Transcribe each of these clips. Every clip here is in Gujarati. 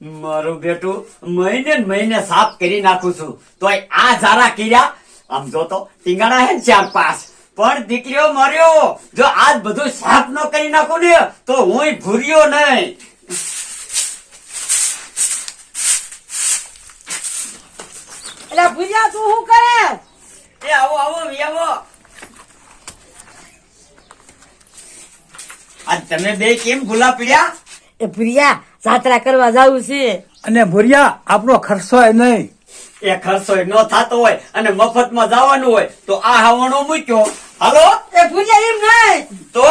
મારું બેટું મહિને મહિને સાફ કરી નાખું છું. તો આ ઝારા કર્યા આમ જો તો ટીંગાણા હે ચાર પાંચ. પણ દીકરીઓ મર્યો જો આજ બધું સાફ ન કરી નાખું ને તો હું ભૂર્યો નહીં. એટલે ભૂર્યા તું શું કરે? એ આવો આવો વી આવો. આજ તમે બે કેમ ભૂલા પડ્યા? એ ભૂરિયા જાત્રા કરવા જવું છે. અને ભૂરિયા આપણો ખર્ચો એ નહીં. એ ખર્ચો ન થતો હોય અને મફતમાં જવાનું હોય તો આ હવાણો મૂક્યો. હાલો? એ ભૂરિયા એમ નહીં. તો?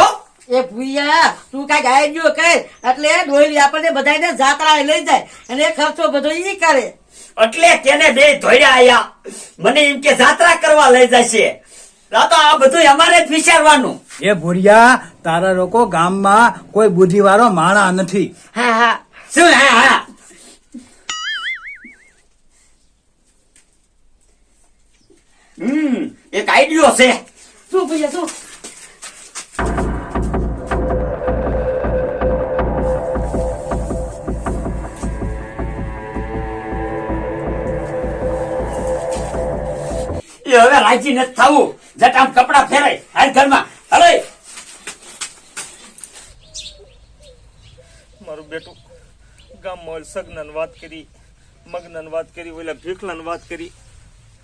એ ભૂરિયા તું કઈ આઈડિયો કર. એટલે ડોયલી આપણને બધાને જાત્રા લઈ જાય અને એ ખર્ચો બધો ઈ કરે. એટલે કેને બે ધોયા આયા? મને એમ કે જાત્રા કરવા લઈ જશે. આ તો આ બધું અમારે જ વિચારવાનું. એ ભૂરિયા તારા લોકો ગામમાં કોઈ બુદ્ધિવાળો માણા નથી. હા હા. શું હા હા. હમ એક આઈડિયો છે. શું ભૂરિયા શું? એ હવે રાજી નથી થવું. જટ કપડા ફેરાય હાલ ઘરમાં. હલે. મારું બેટું ગામમાં સગનાન વાત કરી, મગનાન વાત કરી, ઓલા ભીખલાન વાત કરી.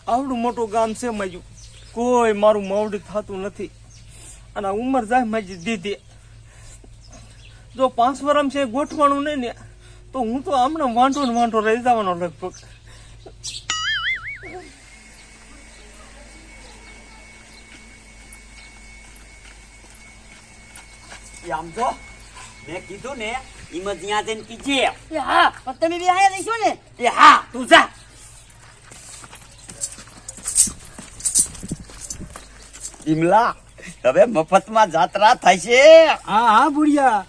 આવડું મોટું ગામ છે માયું કોઈ મારું મવડ થતું નથી. અને ઉંમર જાય માજી દીધી. જો પાંચ વર્ષ છે ગોઠવાનું નહીં ને, તો હું તો હમણાં વાંઢો ને વાંઢો રહી જવાનો લગભગ. આમ તો મેં કીધું ને એમ જ્યાં ત્યાં જઈને કીજે એ હા પણ તમે બી આયા રહીશો ને? એ હા તું જા. ઇમલા હવે મફતમાં જાત્રા થાય છે. હા હા બુડિયા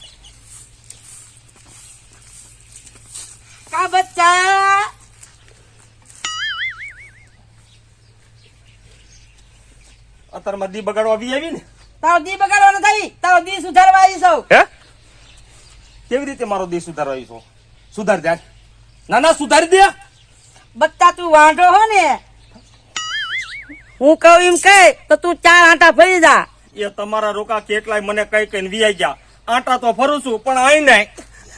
કા બચ્ચા? અત્યારમાં દી બગાડવા બી આવી ને? તારો દી બગાડવાનો થઈ તારો દી સુધારવા આવી સૌ હે? કેવી રીતે મારો દી સુધારવા આવી છો સુધાર દે ના ના સુધારી દે. બચ્ચા તું વાંઢો હો ને. હું કહું એમ કહે તો તું ચાર આંટા ફરી જા. એ તમારા રોકા કેટલાય મને કઈ કઈ વિયાઈ ગયા. આંટા તો ફરું છું પણ આઈ નહીં.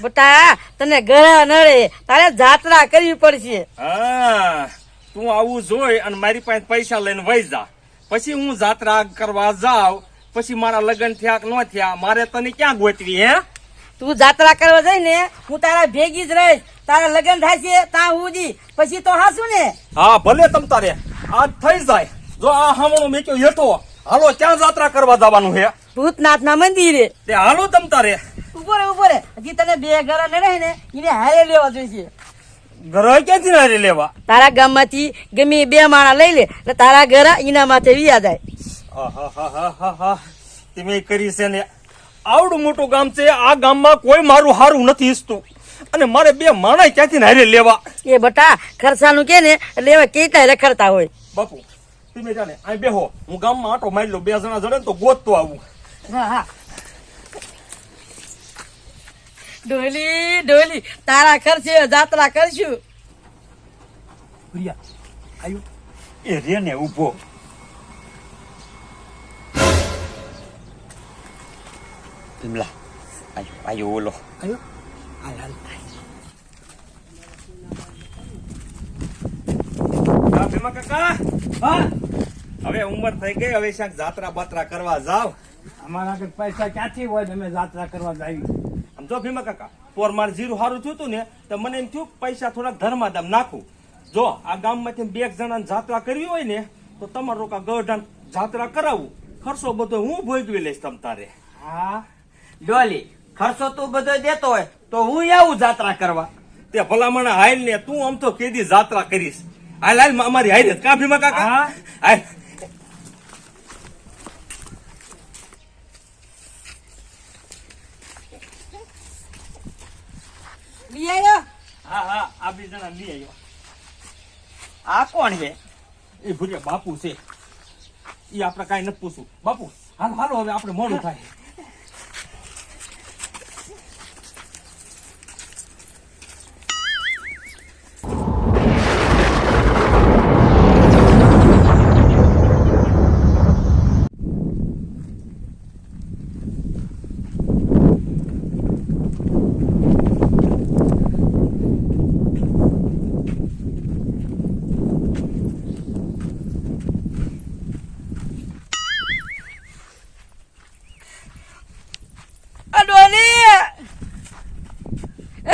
બટા તને ઘરે નડે. તારે જાત્રા કરવી પડશે. હા તું આવું જોઈ અને મારી પાસે પૈસા લઈને વહી જા. પછી હું જાત્રા કરવા જાઉં પછી મારા લગ્ન થયા કે ન થયા મારે તને ક્યાં ગોતવી હે? તું જાત્રા કરવા જઈ ને હું તારા ભેગી જ રહીશ. તારા લગ્ન થાય છે ત્યાં સુધી પછી તો હાસું ને? હા ભલે તમ તારે. આ થઈ જાય. જો આ હામણો મેક્યો હેઠો હાલો ક્યાં જાત્રા કરવા જવાનું હે? ભૂતનાથ ના મંદિરે. તે હાલો તમ તારે. ઉપર ઉપર હજી તને બે ઘર નડે ને એને હારે લેવા જોઈશે. ઘર ક્યાંથી હારે લેવા? તારા ગામમાંથી ગમે બે માણા લઈ લે એટલે તારા ઘર એના માથે વિયા જાય. તમે કરી છે ને આવડું મોટું ગામ છે. આ ગામમાં કોઈ મારું હારું નથી ઈચ્છતું. અને મારે બે માણા ક્યાંથી હારે લેવા. એ બટા ખર્ચાનું કે ને એટલે એવા કેટલાય રખડતા હોય. બાપુ તમે જાણે અહીં બેહો. હું ગામમાં આટો મારી લો બે જણા જડે ગોત તો ગોતતો આવું. હા હા. ડોલી ડોલી તારા ખર્ચે જાત્રા કરશું. પ્રિયા આવ્યું એ રે ને ઊભો આયો ઓલો આવ્યો હાલ હાલ હા, ભીમા કાકા હા હવે ઉંમર થઈ ગઈ હવે શાક જાત્રા બાત્રા કરવા જાવ અમારા આગળ પૈસા ક્યાંથી હોય ને અમે જાત્રા કરવા જાવી આમ જો ભીમા કાકા પોર માર જીરું સારું થયું હતું ને તો મને એમ થયું પૈસા થોડાક ધર્માદામ નાખું જો આ ગામમાંથી બે જણા જાત્રા કરવી હોય ને તો તમારો રોકા ગઢાન જાત્રા કરાવું ખર્ચો બધો હું ભોગવી લઈશ તમ તારે હા ડોલી ખર્ચો તું બધો દેતો હોય તો હું આવું જાત્રા કરવા? તે ભલામણ હાલ ને તું આમ તો કેદી જાત્રા કરીશ. હાલ હાલ અમારી હાલ કા ભીમા કાકા? હાલ. લઈ આવ્યો હા હા આ બે જણા લઈ આવ્યો આ કોણ છે? એ ભૂરિયા બાપુ છે. એ આપણે કાંઈ નથી પૂછવું. બાપુ હાલ હાલો હવે આપણે મોડું થાય.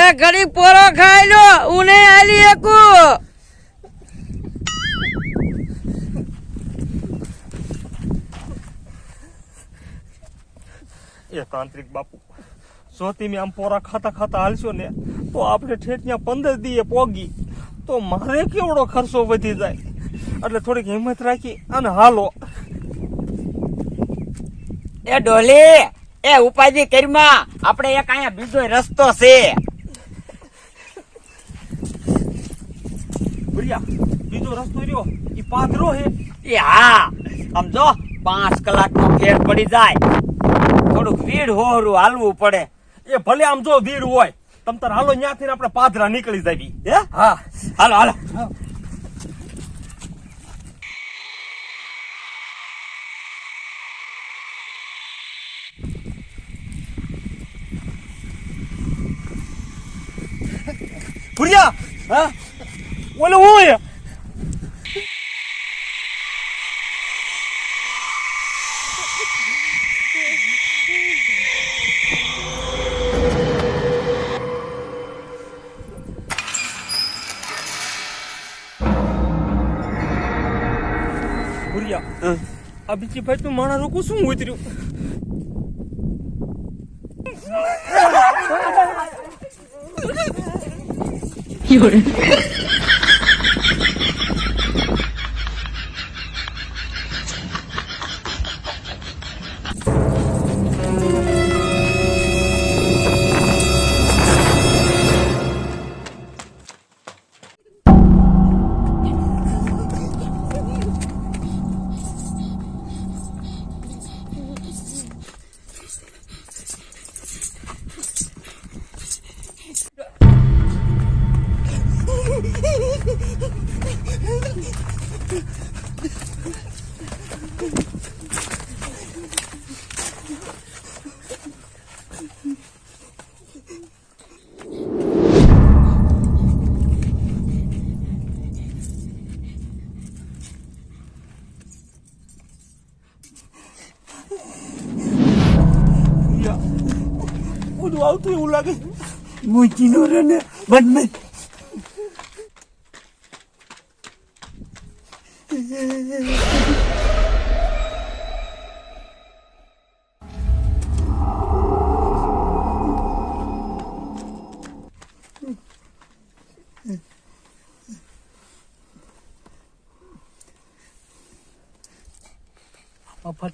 એ ઘડી પોરો ખાઈ લો ઉને આલી એકુ. એ તાંત્રિક બાપુ સોતી તમે આમ પોરા ખાતા ખાતા હાલશો ને તો આપણે ઠેઠ ત્યાં પંદર દીએ પોગી તો મારે કેવડો ખર્ચો વધી જાય? એટલે થોડીક હિંમત રાખી અને હાલો. એ ડોલી એ ઉપાધિ કરીમાં આપણે એક અહીંયા બીજો રસ્તો છે. ભૂરિયા. બીજો રસ્તો રહ્યો. ઈ પાદરો હે. એ હા. સમજો પાંચ કલાકનો ફેર પડી જાય. થોડુંક વીડ હોરું હાલવું પડે. એ ભલે આમ જો ભીડ હોય તમ તાર હાલો ન્યાથી આપણે પાદરા નીકળી જાવી. હે? હા. હાલો હાલો. ભૂરિયા! હા? ઓલે હું ભૂરિયા આ બીજી ભાઈ તું માણા રોકું શું ઉતર્યું બધું આવતું એવું લાગે. મૂચીનો રે ને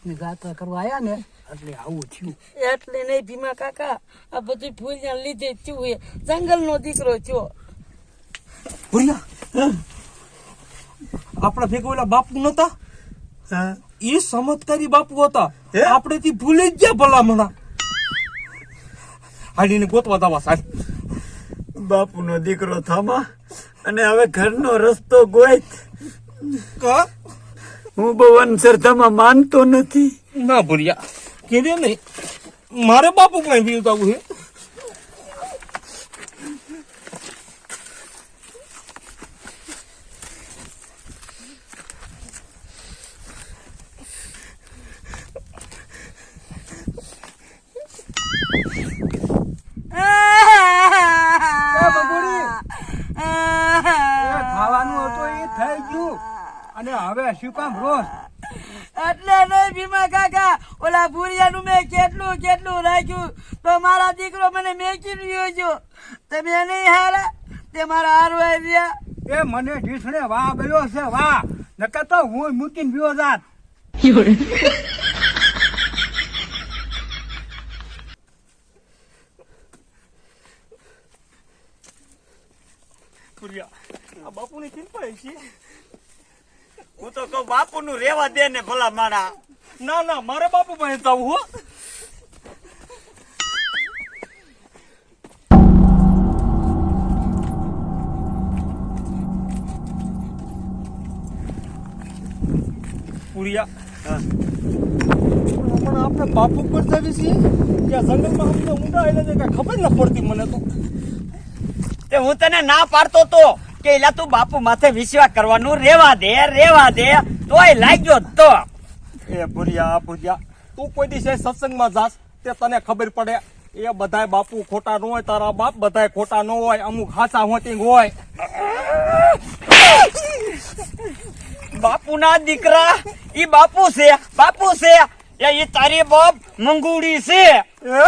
મફતની જાત્રા કરવા ને એટલે આવું થયું. એટલે નહીં ભીમા કાકા આ બધું ભૂલ્યા લીધે થયું એ. જંગલ નો દીકરો થયો. ભૂલ્યા આપણા ભેગા ઓલા બાપુ નતા એ ચમત્કારી બાપુ હતા. આપણે થી ભૂલી જ ગયા ભલામણા. હાડીને ગોતવા દાવા સાહેબ. બાપુનો દીકરો થામા અને હવે ઘરનો રસ્તો ગોઈત. કા? હું બહુ અંધશ્રદ્ધામાં માનતો નથી. ના ભૂરિયા. કેડે નહીં મારે બાપુ પાસે પીવતાવું છે? એ ખાવાનું હતું એ થઈ ગયું. અને હવે શું કામ રોજ? એટલે નહીં ભીમા કાકા ઓલા ભૂરિયાનું મેં કેટલું કેટલું રાખ્યું? તો મારા દીકરો મને મેકી રહ્યો છો તમે નહીં હારા તે મારા હારવા રહ્યા. એ મને ઢીસણે વાહ ગયો છે વાહ. નકર તો હું મૂકીને ગયો જાત. ભૂરિયા આ બાપુની ચિંતા છે. હું તો બાપુ નું રેવા દે ને ભલા માણા. ના ના મારે બાપુ જવું હો. પુરિયા. પણ આપણે બાપુ પર જવી છીએ ત્યાં જંગલમાં અમને ઊંડા એટલે છે કાંઈ ખબર ન પડતી મને તો. તે હું તને ના પાડતો તો. કે એલા તું બાપુ માથે વિશ્વાસ કરવાનું રેવા દે રેવા દે તોય લાગ્યો તો. એ ભુરિયા ભુરિયા તું કોઈ દિવસે સત્સંગમાં જાસ તે તને ખબર પડે. એ બધાય બાપુ ખોટા ન હોય તારા બાપ બધાય ખોટા ન હોય અમુક હાચા હોતી હોય. બાપુના દીકરા ઈ બાપુ છે બાપુ છે. એ ઈ તારી બાપ મંગુડી છે. હે?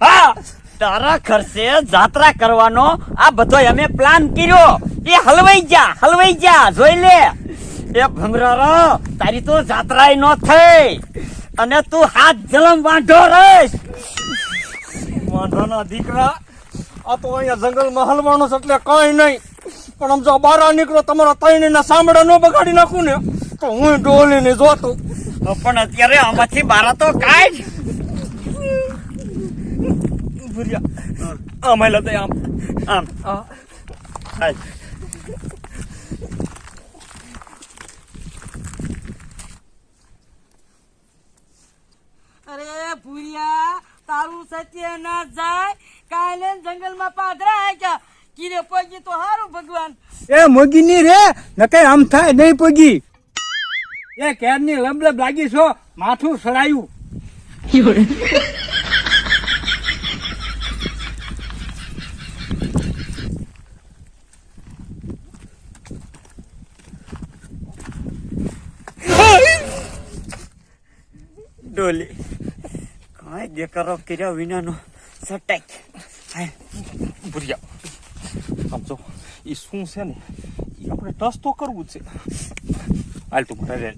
હા તારા ખર્ચે જાત્રા કરવાનો. આ બધો અમે પ્લાન કર્યો. એ હલવાઈ જા હલવાઈ જા જોઈ લે. એ ભમરારો તારી તો જાત્રાય ન થઈ. અને તું હાથ જલમ વાંઢો રહીશ. વાંઢાના દીકરા આ તો અહીંયા જંગલમાં હલવાનો છે એટલે કઈ નહીં. પણ આમ જો બહાર નીકળો તમારા ત્રણે ના સાંભળા ન બગાડી નાખું ને તો હું ડોલીને જોતો. પણ અત્યારે આમાંથી બારા તો કાઢ ભૂરિયા. આમ હેલો આમ. આમ. આ. કાઢ. ભૂરિયા તારું સત્ય ના જાય. કાલે જંગલમાં પાદરા આક્યા કીરે પોગી તો હારું ભગવાન. એ મોગી ની રે નકર આમ થાય નહીં પોગી. એ કેર કેરની લબલબ લાગી છો માથું સડાયું. ડોલી. કાંઈ દેકારો કર્યા વિનાનો સટેક ભૂરિયા આમ જો એ શું છે ને એ આપણે ટચ તો કરવું જ છે હાલ તું મારે